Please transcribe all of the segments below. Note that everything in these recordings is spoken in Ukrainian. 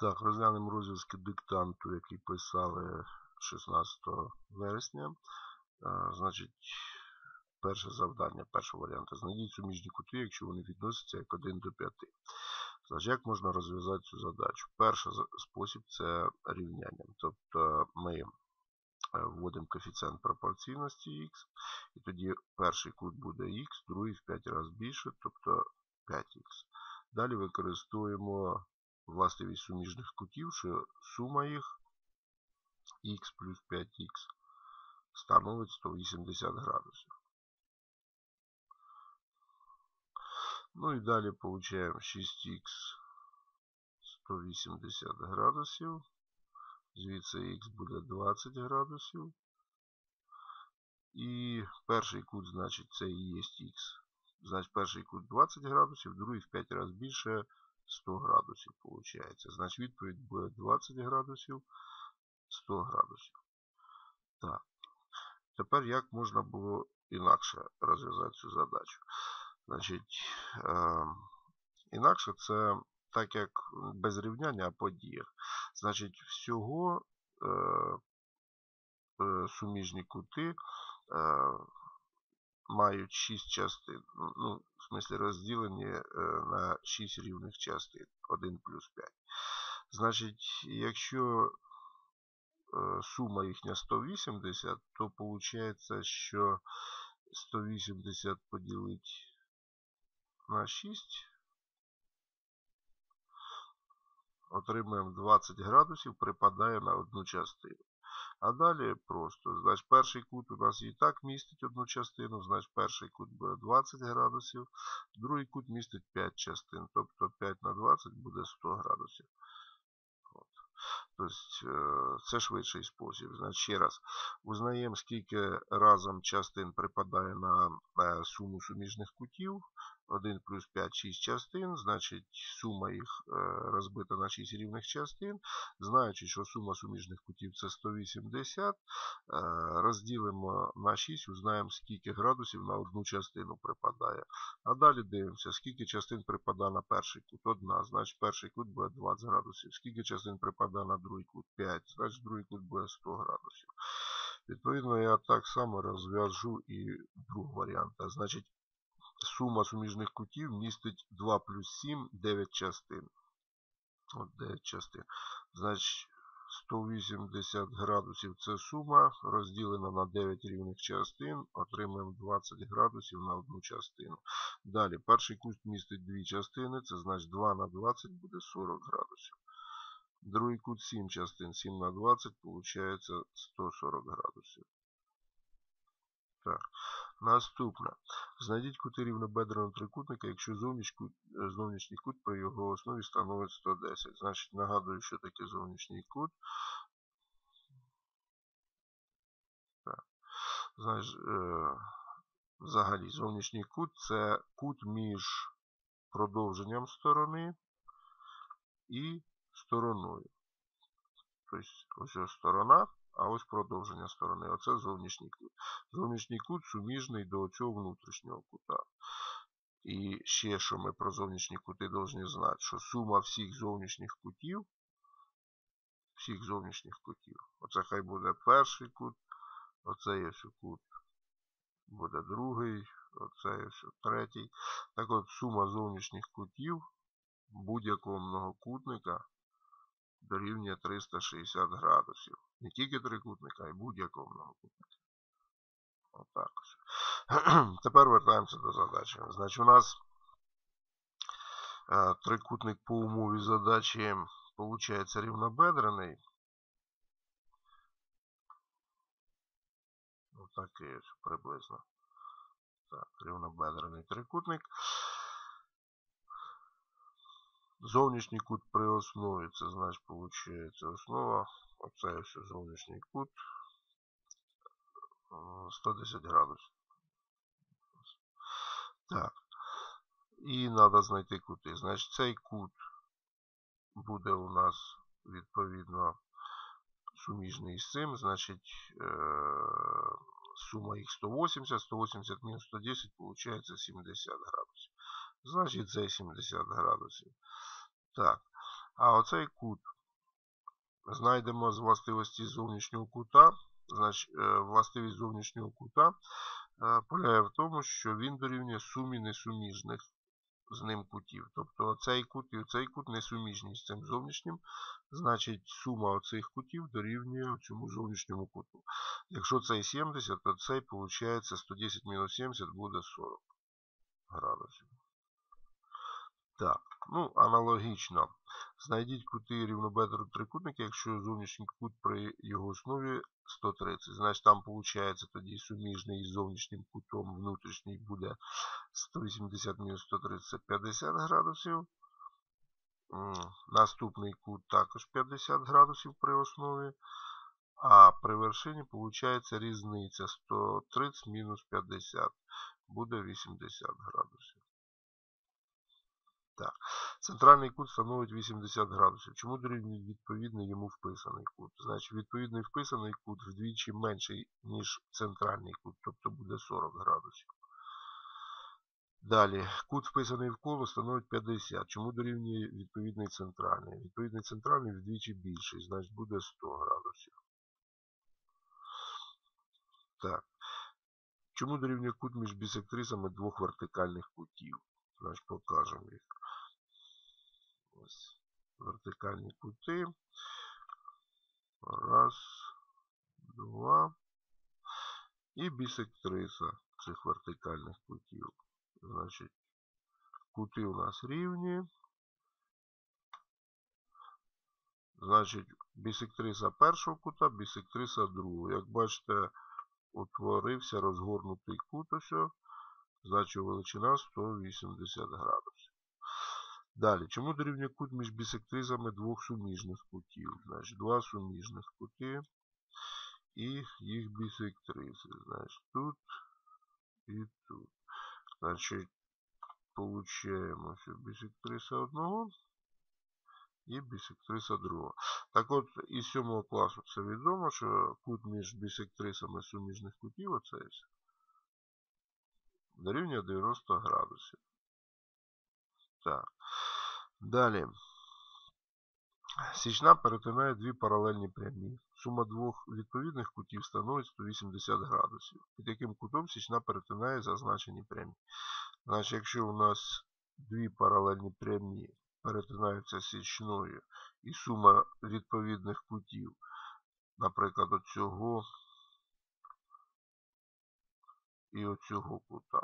Так, розглянемо розв'язки диктанту, який писали 16 вересня. А, Значить, перше завдання, перший варіант. Знайдіть суміжні кути, якщо вони відносяться як 1 до 5. Значить, як можна розв'язати цю задачу? Перший спосіб це рівнянням. Тобто ми е, вводимо коефіцієнт пропорційності х, і тоді перший кут буде х, другий в 5 разів більше, тобто 5х. Далі використовуємо властивість суміжних кутів, що сума їх х плюс 5х становить 180 градусів. Ну і далі получаємо 6х 180 градусів. Звідси х буде 20 градусів. І перший кут, значить, це і є х. Значить, перший кут 20 градусів, другий в 5 разів більше 100 градусів виходить. Значить, відповідь буде 20 градусів, 100 градусів. Так. Тепер як можна було інакше розв'язати цю задачу? Значить, е, інакше це так як без рівняння, а по діях. Значить, всього е, е, суміжні кути е, мають 6 частин. Ну, в смислі розділені е, на 6 рівних частин. 1 плюс 5. Значить, якщо е, сума їхня 180, то виходить, що 180 поділити на 6 отримаємо 20 градусів, припадає на одну частину. А далі просто, значить, перший кут у нас і так містить одну частину, значить перший кут буде 20 градусів, другий кут містить 5 частин, тобто 5 на 20 буде 100 градусів. От. Тобто е, це швидший спосіб. Значить, ще раз, узнаємо, скільки разом частин припадає на е, суму суміжних кутів. 1 плюс 5 6 частин, значить сума їх е, розбита на 6 рівних частин. Знаючи, що сума суміжних кутів це 180, е, розділимо на 6, узнаємо, скільки градусів на одну частину припадає. А далі дивимося, скільки частин припадає на перший кут. Одна, значить перший кут буде 20 градусів. Скільки частин припадає на другий кут? 5, значить другий кут буде 100 градусів. Відповідно, я так само розв'яжу і другий варіант. Значить, сума суміжних кутів містить 2 плюс 7, 9 частин. От 9 частин. Значить, 180 градусів це сума, розділена на 9 рівних частин, отримаємо 20 градусів на одну частину. Далі, перший кут містить 2 частини, це значить 2 на 20 буде 40 градусів. Другий кут 7 частин, 7 на 20, виходить 140 градусів. Так. Наступне. Знайдіть кути рівнобедреного трикутника, якщо зовнішній кут, при його основі становить 110. Значить, нагадую, що таке зовнішній кут. Значить, е, взагалі, зовнішній кут це кут між продовженням сторони і стороною. Тобто, ось ось сторона, а ось продовження сторони. Оце зовнішній кут. Зовнішній кут суміжний до цього внутрішнього кута. І ще, що ми про зовнішні кути повинні знати, що сума всіх зовнішніх кутів, всіх зовнішніх кутів, оце хай буде перший кут, оце є кут буде другий, оце є третій. Так от сума зовнішніх кутів будь-якого многокутника дорівнює 360 градусів. Не тільки трикутника, а й будь-якого многокутника. Отак ось. Тепер вертаємося до задачі. Значить, у нас е, трикутник по умові задачі виходить рівнобедрений. Отакий ось приблизно. Так, рівнобедрений трикутник. Зовнішній кут при основі, це значить, виходить основа. Оце ось зовнішній кут. 110 градусів. Так. І треба знайти кути. Значить, цей кут буде у нас відповідно суміжний з цим. Значить, сума їх 180, 180 мінус 110, виходить 70 градусів. Значить, це 70 градусів. Так. А оцей кут знайдемо з властивості зовнішнього кута. Значить, е, властивість зовнішнього кута е, полягає в тому, що він дорівнює сумі несуміжних з ним кутів. Тобто цей кут і цей кут несуміжні з цим зовнішнім. Значить, сума оцих кутів дорівнює цьому зовнішньому куту. Якщо цей 70, то цей виходить 110 мінус 70 буде 40 градусів. Так, ну, аналогічно. Знайдіть кути рівнобедро трикутника, якщо зовнішній кут при його основі 130. Значить, там виходить тоді суміжний із зовнішнім кутом внутрішній буде 180 мінус 130 50 градусів. Наступний кут також 50 градусів при основі. А при вершині виходить різниця 130 мінус 50 буде 80 градусів. Так. Центральний кут становить 80 градусів. Чому дорівнює відповідний йому вписаний кут? Значить, відповідний вписаний кут вдвічі менший, ніж центральний кут, тобто буде 40 градусів. Далі, кут вписаний в коло становить 50. Чому дорівнює відповідний центральний? Відповідний центральний вдвічі більший, значить буде 100 градусів. Так. Чому дорівнює кут між бісектрисами двох вертикальних кутів? Значить, покажемо їх. Ось вертикальні кути. Раз, два. І бісектриса цих вертикальних кутів. Значить, кути у нас рівні. Значить, бісектриса першого кута, бісектриса другого. Як бачите, утворився розгорнутий кут ось. Значить, величина 180 градусів. Далі, чому дорівнює кут між бісектризами двох суміжних кутів? Значить, два суміжних кути і їх бісектризи. Значить, тут і тут. Значить, получаємо що бісектриса одного і бісектриса другого. Так от, із 7 класу це відомо, що кут між бісектрисами суміжних кутів, оцей дорівнює 90 градусів. Так. Далі. Січна перетинає дві паралельні прямі. Сума двох відповідних кутів становить 180 градусів. Під яким кутом січна перетинає зазначені прямі. Значить, якщо у нас дві паралельні прямі перетинаються січною і сума відповідних кутів, наприклад, оцього і оцього кута.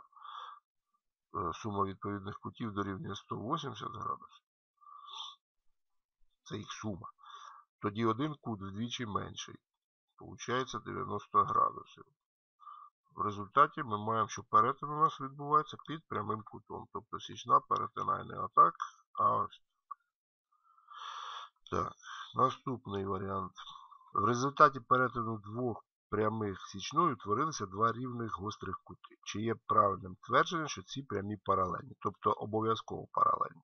Е, сума відповідних кутів дорівнює 180 градусів. Це їх сума. Тоді один кут вдвічі менший. Получається 90 градусів. В результаті ми маємо, що перетин у нас відбувається під прямим кутом. Тобто січна перетинає не отак, а ось. Так, наступний варіант. В результаті перетину двох прямих січною утворилися два рівних гострих кути, чи є правильним твердженням, що ці прямі паралельні, тобто обов'язково паралельні.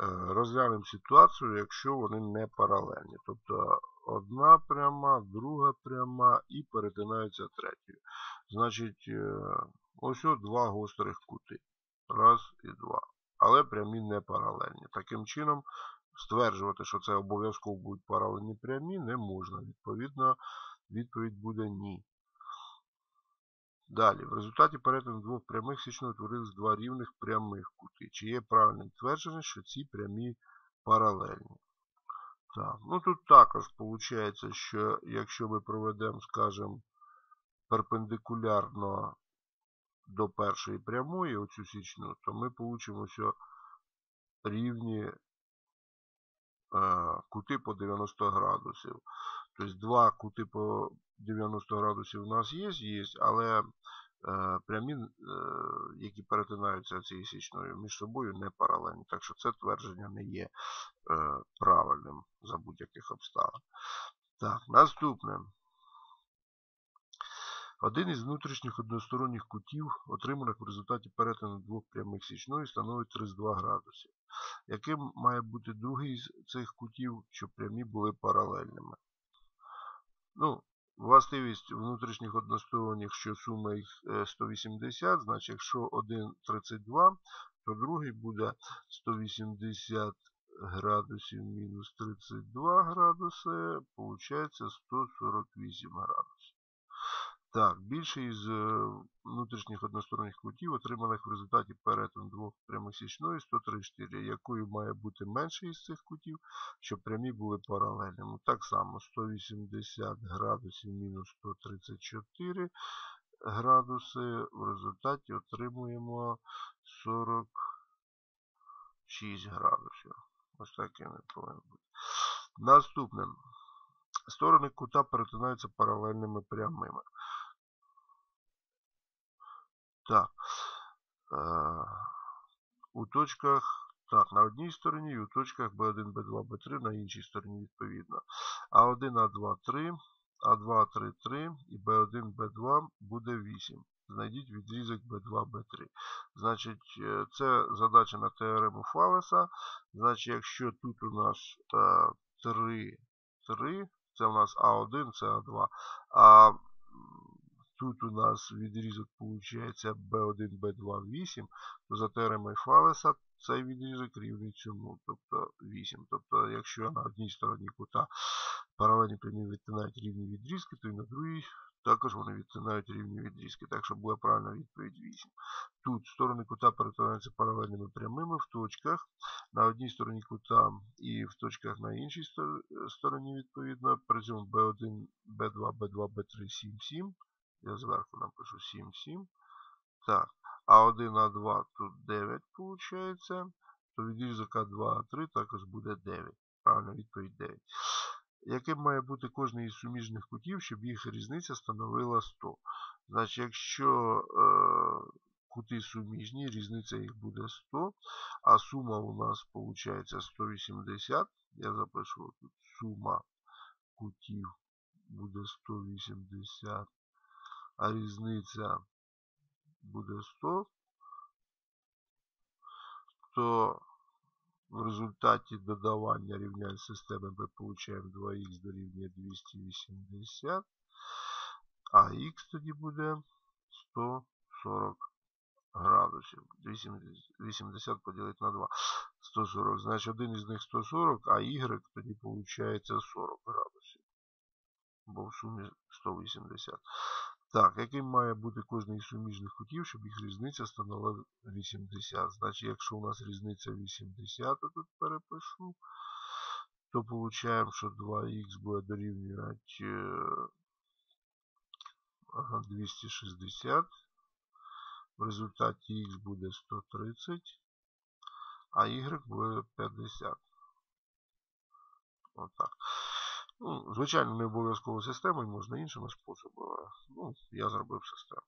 Е, розглянемо ситуацію, якщо вони не паралельні. Тобто одна пряма, друга пряма і перетинаються третьою. Значить, е, ось ось два гострих кути. Раз і два. Але прямі не паралельні. Таким чином, стверджувати, що це обов'язково будуть паралельні прямі, не можна. Відповідно, Відповідь буде ні. Далі, в результаті перетину двох прямих січно утворились два рівних прямих кути. Чи є правильним твердження, що ці прямі паралельні? Так, ну Тут також виходить, що якщо ми проведемо, скажімо, перпендикулярно до першої прямої оцю січну, то ми получимо, рівні е, кути по 90 градусів. Тобто два кути по 90 градусів у нас є, є, але е, прямі, е, які перетинаються цією січною, між собою не паралельні. Так що це твердження не є е, правильним за будь-яких обставин. Так, наступне. Один із внутрішніх односторонніх кутів, отриманих в результаті перетину двох прямих січної, становить 32 градуси. Яким має бути другий з цих кутів, щоб прямі були паралельними? Ну, Властивість внутрішніх односторонніх, що сума їх 180, значить, якщо один 32, то другий буде 180 градусів мінус 32 градуси, получається 148 градусів. Так, більше із е, внутрішніх односторонніх кутів, отриманих в результаті перетину двох прямих січної 134, якою має бути менший із цих кутів, щоб прямі були паралельними. Так само 180 градусів мінус 134 градуси. В результаті отримуємо 46 градусів. Ось такими повинні бути. Наступне. Сторони кута перетинаються паралельними прямими. Так. Е, у точках, так, на одній стороні і у точках B1, B2, B3 на іншій стороні відповідно. А1, А2, 3, А2, 3, 3 і B1, B2 буде 8. Знайдіть відрізок B2, B3. Значить, е, це задача на теорему Фалеса. Значить, якщо тут у нас е, 3, 3, це у нас А1, це А2. А тут у нас відрізок виходить B1, B2, 8, то за теоремою Фалеса цей відрізок рівний цьому, тобто 8. Тобто, якщо на одній стороні кута паралельні прямі відтинають рівні відрізки, то і на другій також вони відтинають рівні відрізки. Так що буде правильна відповідь 8. Тут сторони кута перетинаються паралельними прямими в точках. На одній стороні кута і в точках на іншій стороні, відповідно. При цьому B1, B2, B2, B3, 7, 7. Я зверху напишу 7, 7. Так. А1, А2 тут 9 виходить. То відрізок А2, А3 також буде 9. Правильна відповідь 9 яким має бути кожний із суміжних кутів, щоб їх різниця становила 100. Значить, якщо е, кути суміжні, різниця їх буде 100, а сума у нас виходить 180. Я запишу тут сума кутів буде 180, а різниця буде 100, то в результаті додавання рівнянь системи ми получаємо 2х дорівнює 280, а х тоді буде 140 градусів. 80 поділити на 2. 140. Значить, один із них 140, а y тоді виходить 40 градусів. Бо в сумі 180. Так, яким має бути кожний із суміжних кутів, щоб їх різниця становила 80. Значить, якщо у нас різниця 80, то тут перепишу, то получаємо, що 2х буде дорівнювати 260. В результаті х буде 130, а y буде 50. Отак. Ну, Звичайно, не обов'язково системою, можна іншими способами. Ну, Я зробив систему.